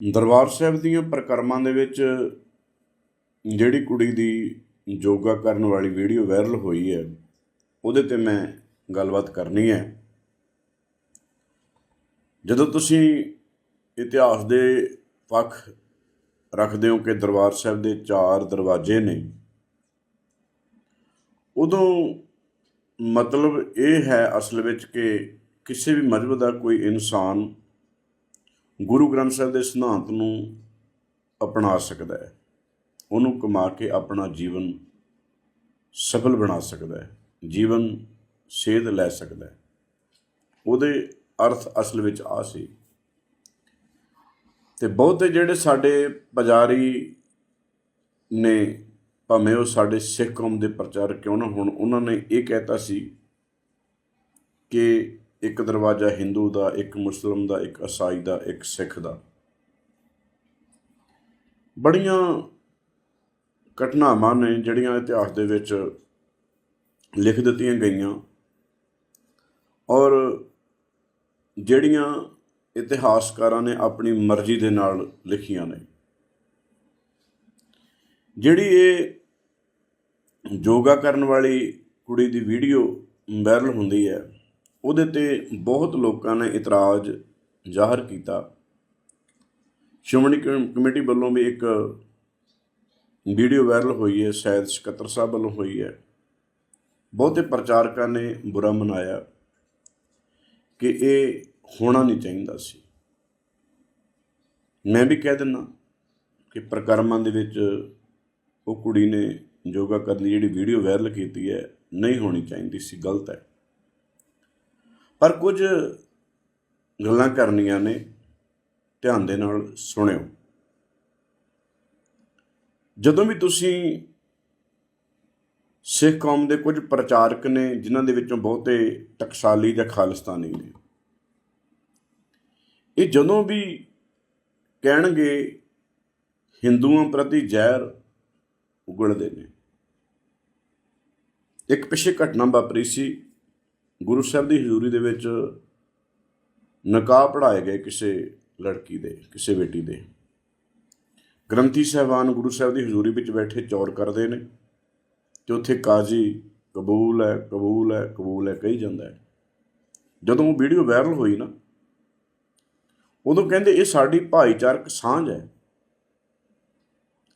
ਦਰਬਾਰ ਸਾਹਿਬ ਦੀਆਂ ਪ੍ਰਕਰਮਾਂ ਦੇ ਵਿੱਚ ਜਿਹੜੀ ਕੁੜੀ ਦੀ ਯੋਗਾ ਕਰਨ ਵਾਲੀ ਵੀਡੀਓ ਵਾਇਰਲ ਹੋਈ ਹੈ, ਉਹਦੇ ਤੇ ਮੈਂ ਗੱਲਬਾਤ ਕਰਨੀ ਹੈ। ਜਦੋਂ ਤੁਸੀਂ ਇਤਿਹਾਸ ਦੇ ਪੱਖ ਰੱਖਦੇ ਹੋ ਕਿ ਦਰਬਾਰ ਸਾਹਿਬ ਦੇ ਚਾਰ ਦਰਵਾਜ਼ੇ ਨੇ, ਉਦੋਂ ਮਤਲਬ ਇਹ ਹੈ ਅਸਲ ਵਿੱਚ ਕਿ ਕਿਸੇ ਵੀ ਮਜ਼ਹਬ ਦਾ ਕੋਈ ਇਨਸਾਨ ਗੁਰੂ ਗ੍ਰੰਥ ਸਾਹਿਬ ਦੇ ਸਿਧਾਂਤ ਨੂੰ ਅਪਣਾ ਸਕਦਾ ਹੈ। ਉਹਨੂੰ ਕਮਾ ਕੇ ਆਪਣਾ ਜੀਵਨ ਸਫਲ ਬਣਾ ਸਕਦਾ ਹੈ। ਜੀਵਨ ਸੇਧ ਲੈ ਸਕਦਾ ਹੈ। ਉਹਦੇ ਅਰਥ ਅਸਲ ਵਿੱਚ ਆ ਸੀ। ਤੇ ਬਹੁਤੇ ਜਿਹੜੇ ਸਾਡੇ ਪੁਜਾਰੀ ਨੇ, ਭਾਵੇਂ ਉਹ ਸਾਡੇ ਸਿੱਖ ਕੌਮ ਦੇ ਪ੍ਰਚਾਰਕ ਕਿਉਂ ਨਾ ਹੋਣ, ਉਹਨਾਂ ਨੇ ਇਹ ਕਹਿਤਾ ਸੀ ਕਿ ਇੱਕ ਦਰਵਾਜ਼ਾ ਹਿੰਦੂ ਦਾ, ਇੱਕ ਮੁਸਲਮ ਦਾ, ਇੱਕ ਈਸਾਈ ਦਾ, ਇੱਕ ਸਿੱਖ ਦਾ। ਬੜੀਆਂ ਘਟਨਾਵਾਂ ਨੇ ਜਿਹੜੀਆਂ ਇਤਿਹਾਸ ਦੇ ਵਿੱਚ ਲਿਖ ਦਿੱਤੀਆਂ ਗਈਆਂ। ਔਰ ਜਿਹੜੀਆਂ ਇਤਿਹਾਸਕਾਰਾਂ ਨੇ ਆਪਣੀ ਮਰਜ਼ੀ ਦੇ ਨਾਲ ਲਿਖੀਆਂ ਨੇ। ਜਿਹੜੀ ਇਹ ਯੋਗਾ ਕਰਨ ਵਾਲੀ ਕੁੜੀ ਦੀ ਵੀਡੀਓ ਵਾਇਰਲ ਹੁੰਦੀ ਹੈ ਉਹਦੇ ਤੇ ਬਹੁਤ ਲੋਕਾਂ ਨੇ ਇਤਰਾਜ਼ ਜ਼ਾਹਰ ਕੀਤਾ। ਸ਼੍ਰੋਮਣੀ ਕਮੇਟੀ ਵੱਲੋਂ ਵੀ ਇੱਕ ਵੀਡੀਓ ਵਾਇਰਲ ਹੋਈ ਹੈ ਸ਼ਾਇਦ ਸਕੱਤਰ ਸਾਹਿਬ ਵੱਲੋਂ ਹੋਈ ਹੈ। ਬਹੁਤੇ ਪ੍ਰਚਾਰਕਾਂ ਨੇ ਬੁਰਾ ਮਨਾਇਆ ਕਿ ਇਹ ਹੋਣਾ ਨਹੀਂ ਚਾਹੀਦਾ ਸੀ। ਮੈਂ ਵੀ ਕਹਿ ਦਿੰਦਾ ਕਿ ਪ੍ਰਕਰਮਾਂ ਦੇ ਵਿੱਚ ਉਹ ਕੁੜੀ ਨੇ ਯੋਗਾ ਕਰਨ ਦੀ ਜਿਹੜੀ ਵੀਡੀਓ ਵਾਇਰਲ ਕੀਤੀ ਹੈ, ਨਹੀਂ ਹੋਣੀ ਚਾਹੀਦੀ ਸੀ, ਗਲਤ ਹੈ। ਪਰ ਕੁਝ ਗੱਲਾਂ ਕਰਨੀਆਂ ਨੇ, ਧਿਆਨ ਦੇ ਨਾਲ ਸੁਣਿਓ। ਜਦੋਂ ਵੀ ਤੁਸੀਂ ਸਿੱਖ ਕੌਮ ਦੇ ਕੁਝ ਪ੍ਰਚਾਰਕ ਨੇ, ਜਿਨ੍ਹਾਂ ਦੇ ਵਿੱਚੋਂ ਬਹੁਤੇ ਟਕਸਾਲੀ ਜਾਂ ਖਾਲਿਸਤਾਨੀ ਨੇ, ਇਹ ਜਦੋਂ ਵੀ ਕਹਿਣਗੇ, ਹਿੰਦੂਆਂ ਪ੍ਰਤੀ ਜ਼ਹਿਰ ਉਗਲਦੇ ਨੇ। ਇੱਕ ਪਿਛੇ ਘਟਨਾ ਵਾਪਰੀ ਸੀ ਗੁਰੂ ਸਾਹਿਬ ਦੀ ਹਜ਼ੂਰੀ ਦੇ ਵਿੱਚ ਨਕਾਹ ਪੜਾਏ ਗਏ ਕਿਸੇ ਲੜਕੀ ਦੇ, ਕਿਸੇ ਬੇਟੀ ਦੇ। ਗ੍ਰੰਥੀ ਸਾਹਿਬਾਨ ਗੁਰੂ ਸਾਹਿਬ ਦੀ ਹਜ਼ੂਰੀ ਵਿੱਚ ਬੈਠੇ ਚੌਰ ਕਰਦੇ ਨੇ ਤੇ ਉੱਥੇ ਕਾਜ਼ੀ ਕਬੂਲ ਹੈ ਕਬੂਲ ਹੈ ਕਬੂਲ ਹੈ, ਕਹੀ ਜਾਂਦਾ ਹੈ। ਜਦੋਂ ਉਹ ਵੀਡੀਓ ਵਾਇਰਲ ਹੋਈ ਨਾ, ਉਦੋਂ ਕਹਿੰਦੇ ਇਹ ਸਾਡੀ ਭਾਈਚਾਰਕ ਸਾਂਝ ਹੈ।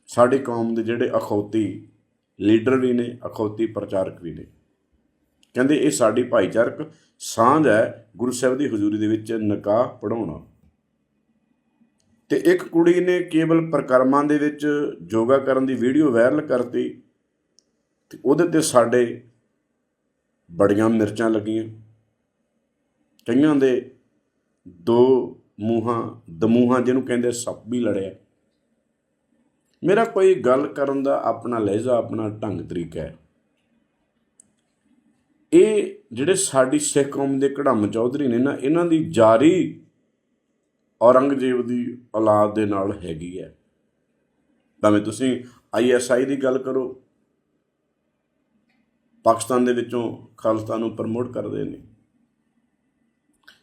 ਸਾਡੀ ਕੌਮ ਦੇ ਜਿਹੜੇ ਅਖੌਤੀ ਲੀਡਰ ਵੀ ਨੇ, ਅਖੌਤੀ ਪ੍ਰਚਾਰਕ ਵੀ ਨੇ। ਕਹਿੰਦੇ ਇਹ ਸਾਡੀ ਭਾਈਚਾਰਕ ਸਾਂਝ ਹੈ ਗੁਰੂ ਸਾਹਿਬ ਦੀ ਹਜ਼ੂਰੀ ਦੇ ਵਿੱਚ ਨਿਕਾਹ ਪੜਾਉਣਾ ਤੇ ਇੱਕ ਕੁੜੀ ਨੇ ਕੇਵਲ ਪ੍ਰਕਰਮਾਂ ਦੇ ਵਿੱਚ ਯੋਗਾ ਕਰਨ ਦੀ ਵੀਡੀਓ ਵਾਇਰਲ ਕਰਤੀ ਤੇ ਉਹਦੇ ਤੇ ਸਾਡੇ ਬੜੀਆਂ ਮਿਰਚਾਂ ਲੱਗੀਆਂ। ਕਈਆਂ ਦੇ ਦੋ ਮੂੰਹਾਂ ਦਮੂਹਾਂ ਜਿਹਨੂੰ ਕਹਿੰਦੇ ਸੱਪ ਵੀ ਲੜਿਆ। ਮੇਰਾ ਕੋਈ ਗੱਲ ਕਰਨ ਦਾ ਆਪਣਾ ਲਹਿਜ਼ਾ, ਆਪਣਾ ਢੰਗ, ਤਰੀਕਾ ਹੈ। ਇਹ ਜਿਹੜੇ ਸਾਡੀ ਸਿੱਖ ਕੌਮ ਦੇ ਕੜਮ ਚੌਧਰੀ ਨੇ ਨਾ, ਇਹਨਾਂ ਦੀ ਜਾਰੀ ਔਰੰਗਜ਼ੇਬ ਦੀ ਔਲਾਦ ਦੇ ਨਾਲ ਹੈਗੀ ਹੈ। ਭਾਵੇਂ ਤੁਸੀਂ ਆਈਐਸਆਈ ਦੀ ਗੱਲ ਕਰੋ, ਪਾਕਿਸਤਾਨ ਦੇ ਵਿੱਚੋਂ ਖਾਲਿਸਤਾਨ ਨੂੰ ਪ੍ਰਮੋਟ ਕਰਦੇ ਨੇ।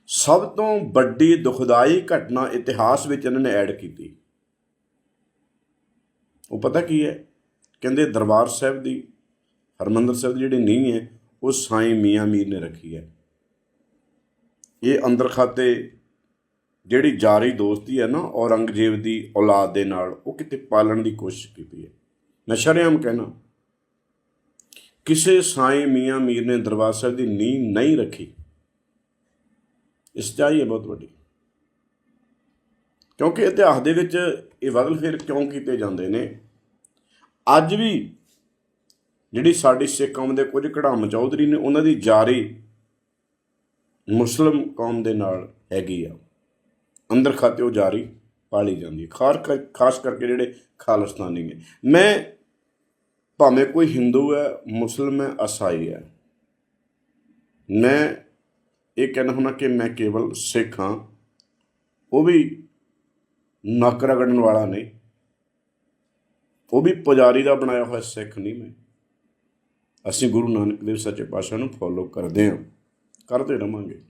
ਸਭ ਤੋਂ ਵੱਡੀ ਦੁਖਦਾਈ ਘਟਨਾ ਇਤਿਹਾਸ ਵਿੱਚ ਇਹਨਾਂ ਨੇ ਐਡ ਕੀਤੀ। ਉਹ ਪਤਾ ਕੀ ਹੈ? ਕਹਿੰਦੇ ਦਰਬਾਰ ਸਾਹਿਬ ਦੀ, ਹਰਮੰਦਰ ਸਾਹਿਬ ਦੀ ਜਿਹੜੀ ਨਹੀਂ ਹੈ ਉਹ ਸਾਈਂ ਮੀਆਂ ਮੀਰ ਨੇ ਰੱਖੀ ਹੈ। ਇਹ ਅੰਦਰ ਖਾਤੇ ਜਿਹੜੀ ਜਾਰੀ ਦੋਸਤੀ ਹੈ ਨਾ, ਔਰੰਗਜ਼ੇਬ ਦੀ ਔਲਾਦ ਦੇ ਨਾਲ, ਉਹ ਕਿਤੇ ਪਾਲਣ ਦੀ ਕੋਸ਼ਿਸ਼ ਕੀਤੀ ਹੈ। ਮੈਂ ਸ਼ਰੇਆਮ ਕਹਿਣਾ, ਕਿਸੇ ਸਾਈਂ ਮੀਆਂ ਮੀਰ ਨੇ ਦਰਬਾਰ ਸਾਹਿਬ ਦੀ ਨੀਂਹ ਨਹੀਂ ਰੱਖੀ। ਇਸ ਚਾਹੀ ਹੈ ਬਹੁਤ ਵੱਡੀ। ਕਿਉਂਕਿ ਇਤਿਹਾਸ ਦੇ ਵਿੱਚ ਇਹ ਵਗਲ ਫਿਰ ਕਿਉਂ ਕੀਤੇ ਜਾਂਦੇ ਨੇ? ਅੱਜ ਵੀ ਜਿਹੜੀ ਸਾਡੀ ਸਿੱਖ ਕੌਮ ਦੇ ਕੁਝ ਕੜਾਮ ਚੌਧਰੀ ਨੇ, ਉਹਨਾਂ ਦੀ ਜਾਰੀ ਮੁਸਲਮ ਕੌਮ ਦੇ ਨਾਲ ਹੈਗੀ ਆ। ਅੰਦਰ ਖਾਤੇ ਉਹ ਜਾਰੀ ਪਾਲੀ ਜਾਂਦੀ ਹੈ, ਖਾਰ ਖਾਸ ਕਰਕੇ ਜਿਹੜੇ ਖਾਲਿਸਤਾਨੀ ਨੇ। ਮੈਂ ਭਾਵੇਂ ਕੋਈ ਹਿੰਦੂ ਹੈ, ਮੁਸਲਮ ਹੈ ਈਸਾਈ ਹੈ, ਮੈਂ ਇਹ ਕਹਿਣਾ ਹੁੰਦਾ ਕਿ ਮੈਂ ਕੇਵਲ ਸਿੱਖ ਹਾਂ, ਉਹ ਵੀ ਨੱਕ ਰਗੜਨ ਵਾਲਾ ਨਹੀਂ, ਉਹ ਵੀ ਪੁਜਾਰੀ ਦਾ ਬਣਾਇਆ ਹੋਇਆ ਸਿੱਖ ਨਹੀਂ ਮੈਂ। ਅਸੀਂ ਗੁਰੂ ਨਾਨਕ ਦੇਵ ਸੱਚੇ ਪਾਤਸ਼ਾਹ ਨੂੰ ਫੋਲੋ ਕਰਦੇ ਹਾਂ, ਕਰਦੇ ਰਵਾਂਗੇ।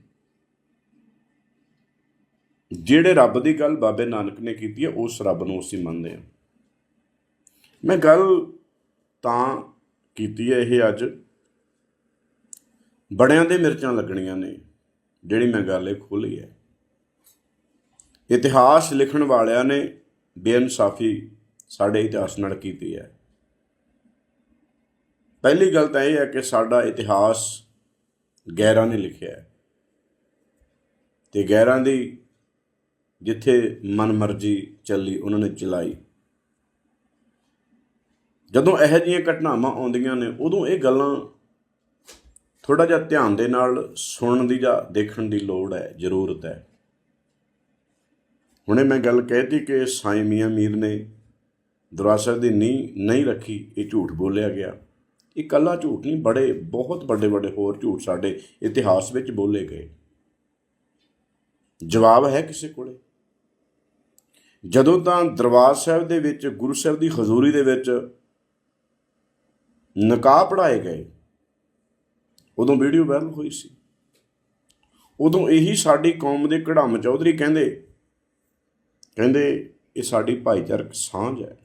ਜਿਹੜੇ ਰੱਬ ਦੀ ਗੱਲ ਬਾਬੇ ਨਾਨਕ ਨੇ ਕੀਤੀ ਹੈ, ਉਸ ਰੱਬ ਨੂੰ ਅਸੀਂ ਮੰਨਦੇ ਹਾਂ। ਮੈਂ ਗੱਲ ਤਾਂ ਕੀਤੀ ਹੈ ਇਹ ਅੱਜ। ਬੜਿਆਂ ਦੇ ਮਿਰਚਾਂ ਲੱਗਣੀਆਂ ਨੇ, ਜਿਹੜੀ ਮੈਂ ਗੱਲ ਇਹ ਖੋਲੀ ਹੈ। ਇਤਿਹਾਸ ਲਿਖਣ ਵਾਲਿਆਂ ਨੇ ਬੇਇਨਸਾਫੀ ਸਾਡੇ ਇਤਿਹਾਸ ਨਾਲ ਕੀਤੀ ਹੈ। ਪਹਿਲੀ ਗੱਲ ਤਾਂ ਇਹ ਹੈ ਕਿ ਸਾਡਾ ਇਤਿਹਾਸ ਗੈਰਾਂ ਨੇ ਲਿਖਿਆ ਹੈ। ਤੇ ਗੈਰਾਂ ਦੀ ਜਿੱਥੇ ਮਨਮਰਜ਼ੀ ਚੱਲੀ, ਉਹਨਾਂ ਨੇ ਚਲਾਈ। ਜਦੋਂ ਇਹੋ ਜਿਹੀਆਂ ਘਟਨਾਵਾਂ ਆਉਂਦੀਆਂ ਨੇ, ਉਦੋਂ ਇਹ ਗੱਲਾਂ ਥੋੜਾ ਜਿਹਾ ਧਿਆਨ ਦੇ ਨਾਲ ਸੁਣਨ ਦੀ ਜਾਂ ਦੇਖਣ ਦੀ ਲੋੜ ਹੈ, ਜ਼ਰੂਰਤ ਹੈ। ਹੁਣੇ ਮੈਂ ਗੱਲ ਕਹਿਤੀ ਕਿ ਸਾਈਂ ਮੀਆਂ ਮੀਰ ਨੇ ਦਰਵਾਜ਼ੇ ਦੀ ਨੀਂਹ ਨਹੀਂ ਰੱਖੀ, ਇਹ ਝੂਠ ਬੋਲਿਆ ਗਿਆ। ਇਹ ਕੱਲਾ ਝੂਠ ਨਹੀਂ, ਬੜੇ, ਬਹੁਤ ਵੱਡੇ ਵੱਡੇ ਹੋਰ ਝੂਠ ਸਾਡੇ ਇਤਿਹਾਸ ਵਿੱਚ ਬੋਲੇ ਗਏ। ਜਵਾਬ ਹੈ ਕਿਸੇ ਕੋਲੇ? ਜਦੋਂ ਤਾਂ ਦਰਬਾਰ ਸਾਹਿਬ ਦੇ ਵਿੱਚ, ਗੁਰੂ ਸਾਹਿਬ ਦੀ ਹਜ਼ੂਰੀ ਦੇ ਵਿੱਚ ਨਕਾਹ ਪੜਾਏ ਗਏ, ਉਦੋਂ ਵੀਡੀਓ ਵਾਇਰਲ ਹੋਈ ਸੀ। ਉਦੋਂ ਇਹੀ ਸਾਡੀ ਕੌਮ ਦੇ ਕੜਮ ਚੌਧਰੀ ਕਹਿੰਦੇ ਕਹਿੰਦੇ, ਇਹ ਸਾਡੀ ਭਾਈਚਾਰਕ ਸਾਂਝ ਹੈ।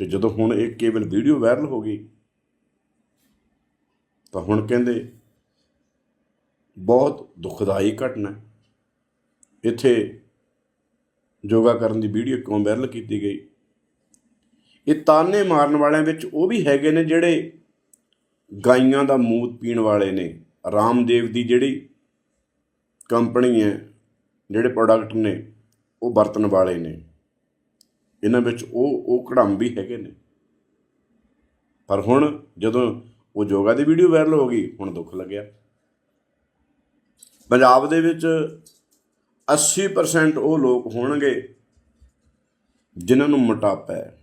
ਤੇ ਜਦੋਂ ਹੁਣ ਇਹ ਕੇਵਲ ਵੀਡੀਓ ਵਾਇਰਲ ਹੋ ਗਈ, ਤਾਂ ਹੁਣ ਕਹਿੰਦੇ ਬਹੁਤ ਦੁਖਦਾਈ ਘਟਨਾ ਇੱਥੇ ਯੋਗਾ ਕਰਨ ਦੀ ਵੀਡੀਓ ਕਿਉਂ ਵਾਇਰਲ ਕੀਤੀ ਗਈ? ਇਹ ਤਾਨੇ ਮਾਰਨ ਵਾਲਿਆਂ ਵਿੱਚ ਉਹ ਵੀ ਹੈਗੇ ਨੇ ਜਿਹੜੇ ਗਾਈਆਂ ਦਾ ਮੂਤ ਪੀਣ ਵਾਲੇ ਨੇ। ਰਾਮਦੇਵ ਦੀ ਜਿਹੜੀ ਕੰਪਨੀ ਹੈ, ਜਿਹੜੇ ਪ੍ਰੋਡਕਟ ਨੇ, ਉਹ ਵਰਤਣ ਵਾਲੇ ਨੇ। ਇਹਨਾਂ ਵਿੱਚ ਉਹ ਉਹ ਕੜਮ ਵੀ ਹੈਗੇ ਨੇ। ਪਰ ਹੁਣ ਜਦੋਂ ਉਹ ਯੋਗਾ ਦੀ ਵੀਡੀਓ ਵਾਇਰਲ ਹੋ ਗਈ, ਹੁਣ ਦੁੱਖ ਲੱਗਿਆ। ਪੰਜਾਬ ਦੇ ਵਿੱਚ 80% ਉਹ ਲੋਕ ਹੋਣਗੇ ਜਿਨ੍ਹਾਂ ਨੂੰ ਮੋਟਾਪਾ ਹੈ,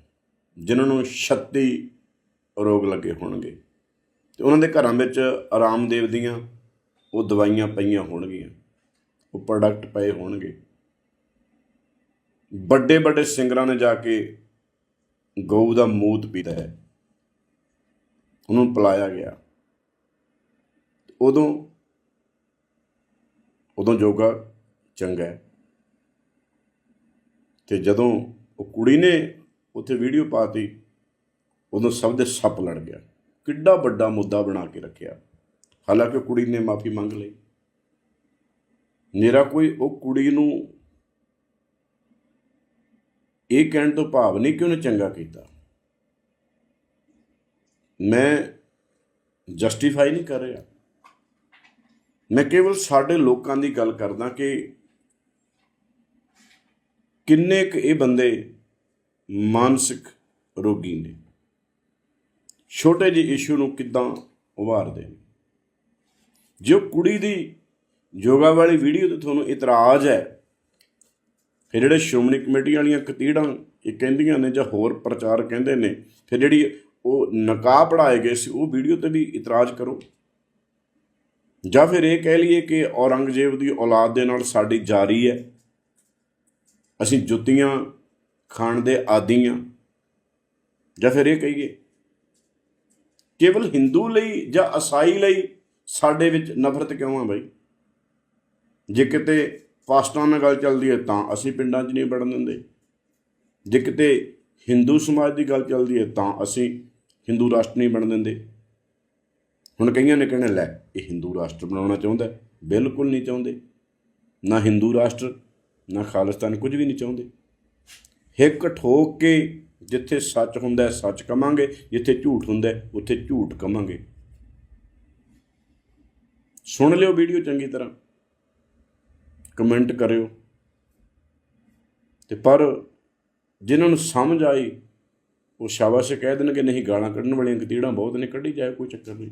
ਜਿਨ੍ਹਾਂ ਨੂੰ ਛੱਤੀ ਰੋਗ ਲੱਗੇ ਹੋਣਗੇ। ਤੇ ਉਹਨਾਂ ਦੇ ਘਰਾਂ ਵਿੱਚ ਆਰਾਮਦੇਵ ਦੀਆਂ ਉਹ ਦਵਾਈਆਂ ਪਈਆਂ ਹੋਣਗੀਆਂ, ਉਹ ਪ੍ਰੋਡਕਟ ਪਏ ਹੋਣਗੇ। ਵੱਡੇ ਵੱਡੇ ਸਿੰਗਰਾਂ ਨੇ ਜਾ ਕੇ ਗਊ ਦਾ ਮੂਤ ਪੀਤਾ ਹੈ। ਉਹਨੂੰ ਪਿਲਾਇਆ ਗਿਆ। ਉਦੋਂ ਉਦੋਂ ਯੋਗਾ ਚੰਗਾ ਹੈ। ਤੇ ਜਦੋਂ ਉਹ ਕੁੜੀ ਨੇ ਉੱਥੇ ਵੀਡੀਓ ਪਾਤੀ, ਉਦੋਂ ਸਭ ਦੇ ਸੱਪ ਲੜ ਗਿਆ। ਕਿੱਡਾ ਵੱਡਾ ਮੁੱਦਾ ਬਣਾ ਕੇ ਰੱਖਿਆ। ਹਾਲਾਂਕਿ ਕੁੜੀ ਨੇ ਮਾਫੀ ਮੰਗ ਲਈ। ਮੇਰਾ ਕੋਈ, ਉਹ ਕੁੜੀ ਨੂੰ ਇਹ ਕਹਿਣ ਤੋਂ ਭਾਵ ਨਹੀਂ ਕਿ ਉਹਨੇ ਚੰਗਾ ਕੀਤਾ। ਮੈਂ ਜਸਟੀਫਾਈ ਨਹੀਂ ਕਰ ਰਿਹਾ। ਮੈਂ ਕੇਵਲ ਸਾਡੇ ਲੋਕਾਂ ਦੀ ਗੱਲ ਕਰਦਾ ਕਿ ਕਿੰਨੇ ਕੁ ਇਹ ਬੰਦੇ ਮਾਨਸਿਕ ਰੋਗੀ ਨੇ। ਛੋਟੇ ਜਿਹੇ ਇਸ਼ੂ ਨੂੰ ਕਿਦਾਂ ਉਭਾਰਦੇ ਨੇ। ਜੋ ਕੁੜੀ ਦੀ ਯੋਗਾ ਵਾਲੀ ਵੀਡੀਓ ਤੇ ਤੁਹਾਨੂੰ ਇਤਰਾਜ਼ ਹੈ ਫਿਰ ਜਿਹੜੇ ਸ਼੍ਰੋਮਣੀ ਕਮੇਟੀ ਵਾਲੀਆਂ ਕਤੀੜਾਂ ਇਹ ਕਹਿੰਦੀਆਂ ਨੇ ਜਾਂ ਹੋਰ ਪ੍ਰਚਾਰ ਕਹਿੰਦੇ ਨੇ, ਫਿਰ ਜਿਹੜੀ ਉਹ ਨਕਾਬ ਪੜਾਏ ਗਏ ਸੀ, ਉਹ ਵੀਡੀਓ ਤੇ ਵੀ ਇਤਰਾਜ਼ ਕਰੋ। ਜਾਂ ਫਿਰ ਇਹ ਕਹਿ ਲਈਏ ਕਿ ਔਰੰਗਜ਼ੇਬ ਦੀ ਔਲਾਦ ਦੇ ਨਾਲ ਸਾਡੀ ਜਾਰੀ ਹੈ। ਅਸੀਂ ਜੁੱਤੀਆਂ ਖਾਣ ਦੇ ਆਦੀ ਹਾਂ। ਜਾਂ ਫਿਰ ਇਹ ਕਹੀਏ, ਕੇਵਲ ਹਿੰਦੂ ਲਈ ਜਾਂ ਈਸਾਈ ਲਈ ਸਾਡੇ ਵਿੱਚ ਨਫ਼ਰਤ ਕਿਉਂ ਆ ਬਾਈ? ਜੇ ਕਿਤੇ ਪਾਸਟਰਾਂ ਨਾਲ ਗੱਲ ਚੱਲਦੀ ਹੈ, ਤਾਂ ਅਸੀਂ ਪਿੰਡਾਂ 'ਚ ਨਹੀਂ ਵੜਨ ਦਿੰਦੇ। ਜੇ ਕਿਤੇ ਹਿੰਦੂ ਸਮਾਜ ਦੀ ਗੱਲ ਚੱਲਦੀ ਹੈ, ਤਾਂ ਅਸੀਂ ਹਿੰਦੂ ਰਾਸ਼ਟਰ ਨਹੀਂ ਬਣ ਦਿੰਦੇ। ਹੁਣ ਕਈਆਂ ਨੇ ਕਹਿਣਾ, ਲੈ, ਇਹ ਹਿੰਦੂ ਰਾਸ਼ਟਰ ਬਣਾਉਣਾ ਚਾਹੁੰਦਾ ਬਿਲਕੁਲ ਨਹੀਂ ਚਾਹੁੰਦੇ। ਨਾ ਹਿੰਦੂ ਰਾਸ਼ਟਰ, ਨਾ ਖਾਲਿਸਤਾਨ ਕੁਝ ਵੀ ਨਹੀਂ ਚਾਹੁੰਦੇ। ਹਿੱਕ ਠੋਕ ਕੇ ਜਿੱਥੇ ਸੱਚ ਹੁੰਦਾ ਸੱਚ ਕਵਾਂਗੇ, ਜਿੱਥੇ ਝੂਠ ਹੁੰਦਾ ਉੱਥੇ ਝੂਠ ਕਵਾਂਗੇ। ਸੁਣ ਲਿਓ ਵੀਡੀਓ ਚੰਗੀ ਤਰ੍ਹਾਂ। ਕਮੈਂਟ ਕਰਿਓ। ਤੇ ਪਰ ਜਿਨ੍ਹਾਂ ਨੂੰ ਸਮਝ ਆਈ, ਉਹ ਸ਼ਾਬਾਸ਼ ਕਹਿ ਦੇਣਗੇ, ਨਹੀਂ, ਗਾਲਾਂ ਕੱਢਣ ਵਾਲੀਆਂ ਕਤੀੜਾਂ ਬਹੁਤ ਨੇ, ਕੱਢੀ ਜਾਏ, ਕੋਈ ਚੱਕਰ ਨਹੀਂ।